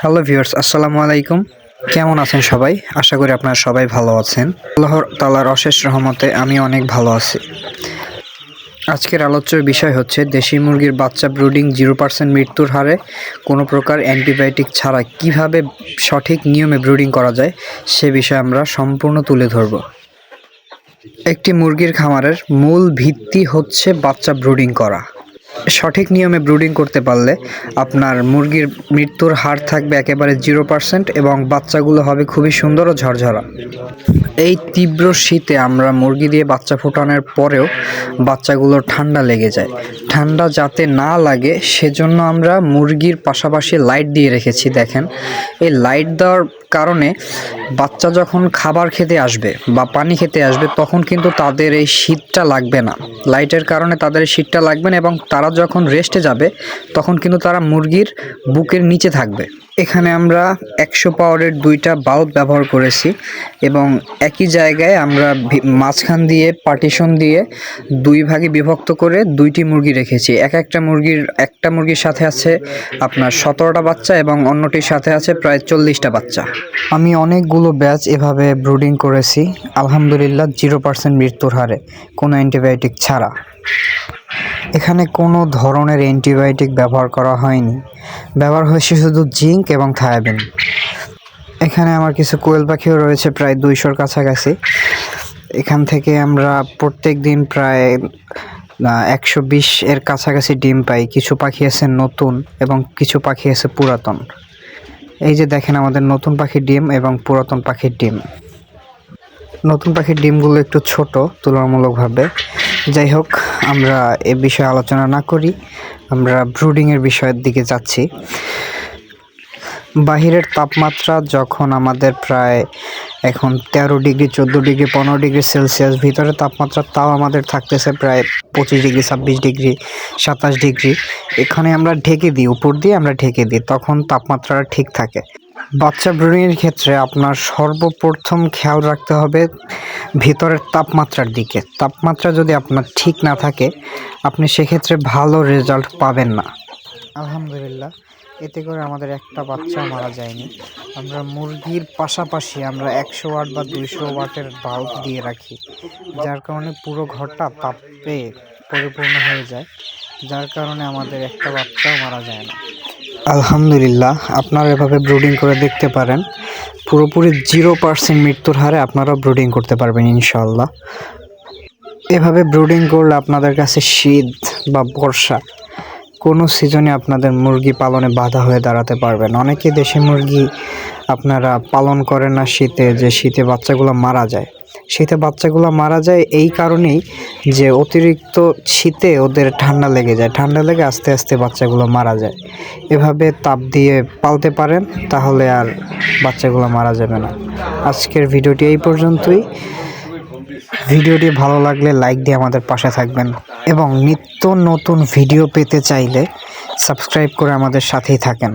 Hello viewers আসসালামু আলাইকুম। কেমন আছেন সবাই? আশা করি আপনারা সবাই ভালো আছেন। আল্লাহর তালার অশেষ রহমতে আমি অনেক ভালো আছি। আজকের আলোচ্যের বিষয় হচ্ছে, দেশি মুরগির বাচ্চা ব্রুডিং জিরো পার্সেন্ট মৃত্যুর হারে কোনো প্রকার অ্যান্টিবায়োটিক ছাড়া কীভাবে সঠিক নিয়মে ব্রুডিং করা যায়, সে বিষয়ে আমরা সম্পূর্ণ তুলে ধরব। একটি মুরগির খামারের মূল ভিত্তি হচ্ছে বাচ্চা ব্রুডিং করা। সঠিক নিয়মে ব্রুডিং করতে পারলে আপনার মুরগির মৃত্যুর হার থাকবে একেবারে জিরো পার্সেন্ট এবং বাচ্চাগুলো হবে খুবই সুন্দর ও ঝরঝরা। এই তীব্র শীতে আমরা মুরগি দিয়ে বাচ্চা ফোটানোর পরেও বাচ্চাগুলো ঠান্ডা লেগে যায়। ঠান্ডা যাতে না লাগে, সেজন্য আমরা মুরগির পাশাপাশি লাইট দিয়ে রেখেছি, দেখেন। এই লাইট দেওয়ার কারণে বাচ্চা যখন খাবার খেতে আসবে বা পানি খেতে আসবে, তখন কিন্তু তাদের এই শীতটা লাগবে না। লাইটের কারণে তাদের শীতটা লাগবে না এবং তারা যখন রেস্টে যাবে, তখন কিন্তু তারা মুরগির বুকের নিচে থাকবে। এখানে আমরা একশো পাওয়ারের দুইটা বাল্ব ব্যবহার করেছি এবং একই জায়গায় আমরা মাঝখান দিয়ে পার্টিশন দিয়ে দুই ভাগে বিভক্ত করে দুইটি মুরগি রেখেছি। এক একটা মুরগির একটা মুরগির সাথে আছে আপনার সতেরোটা বাচ্চা এবং অন্যটির সাথে আছে প্রায় চল্লিশটা বাচ্চা। আমি অনেকগুলো ব্যাচ এভাবে ব্রুডিং করেছি। আলহামদুলিল্লাহ জিরো পার্সেন্ট মৃত্যুর হারে। কোনো অ্যান্টিবায়োটিক ছাড়া। এখানে কোনো ধরনের অ্যান্টিবায়োটিক ব্যবহার করা হয়নি। ব্যবহার হয়েছে শুধু জিঙ্ক এবং থায়াবিন। এখানে আমার কিছু কোয়েল পাখিও রয়েছে প্রায় দুইশোর কাছাকাছি। এখান থেকে আমরা প্রত্যেক দিন প্রায় একশো বিশ এর কাছাকাছি ডিম পাই। কিছু পাখি আছে নতুন এবং কিছু পাখি আছে পুরাতন। এই যে দেখেন আমাদের নতুন পাখির ডিম এবং পুরাতন পাখির ডিম। নতুন পাখির ডিমগুলো একটু ছোট, তুলনামূলকভাবে। যাই হোক আমরা এ বিষয়ে আলোচনা না করি। আমরা ব্রুডিংয়ের বিষয়ের দিকে যাচ্ছি। বাহিরের তাপমাত্রা যখন আমাদের প্রায় এখন তেরো ডিগ্রি, চোদ্দ ডিগ্রি, পনেরো ডিগ্রি সেলসিয়াস, ভিতরে তাপমাত্রা তাও আমাদের থাকতেছে প্রায় পঁচিশ ডিগ্রি, ছাব্বিশ ডিগ্রি, সাতাশ ডিগ্রি। এখানে আমরা ঢেকে দিই, উপর দিয়ে আমরা ঢেকে দিই, তখন তাপমাত্রাটা ঠিক থাকে। বাচ্চা ব্রুডিংয়ের ক্ষেত্রে আপনার সর্বপ্রথম খেয়াল রাখতে হবে ভিতরের তাপমাত্রার দিকে। তাপমাত্রা যদি আপনার ঠিক না থাকে, আপনি সেক্ষেত্রে ভালো রেজাল্ট পাবেন না। আলহামদুলিল্লাহ, এতে করে আমাদের একটা বাচ্চা মারা যায়নি। আমরা মুরগির পাশাপাশি আমরা একশো ওয়াট বা দুইশো ওয়াটের বাল্ব দিয়ে রাখি, যার কারণে পুরো ঘরটা তাপে পরিপূর্ণ হয়ে যায়, যার কারণে আমাদের একটা বাচ্চাও মারা যায় না। আলহামদুলিল্লাহ, আপনারা এভাবে ব্রুডিং করে দেখতে পারেন। পুরোপুরি জিরো পার্সেন্ট মৃত্যুর হারে আপনারা ব্রুডিং করতে পারবেন ইনশাল্লাহ এভাবে ব্রুডিং করলে আপনাদের কাছে শীত বা বর্ষা কোনো সিজনে আপনাদের মুরগি পালনে বাধা হয়ে দাঁড়াতে পারবেন অনেকে দেশি মুরগি আপনারা পালন করেন না শীতে, যে শীতে বাচ্চাগুলো মারা যায়। শীতে বাচ্চাগুলো মারা যায়, এই কারণেই যে অতিরিক্ত শীতে ওদের ঠান্ডা লেগে যায়। ঠান্ডা লেগে আস্তে আস্তে বাচ্চাগুলো মারা যায়। এভাবে তাপ দিয়ে পালতে পারেন, তাহলে আর বাচ্চাগুলো মারা যাবে না। আজকের ভিডিওটি এই পর্যন্তই। ভিডিওটি ভালো লাগলে লাইক দিয়ে আমাদের পাশে থাকবেন। এবং নিত্য নতুন ভিডিও পেতে চাইলে সাবস্ক্রাইব করে আমাদের সাথেই থাকেন।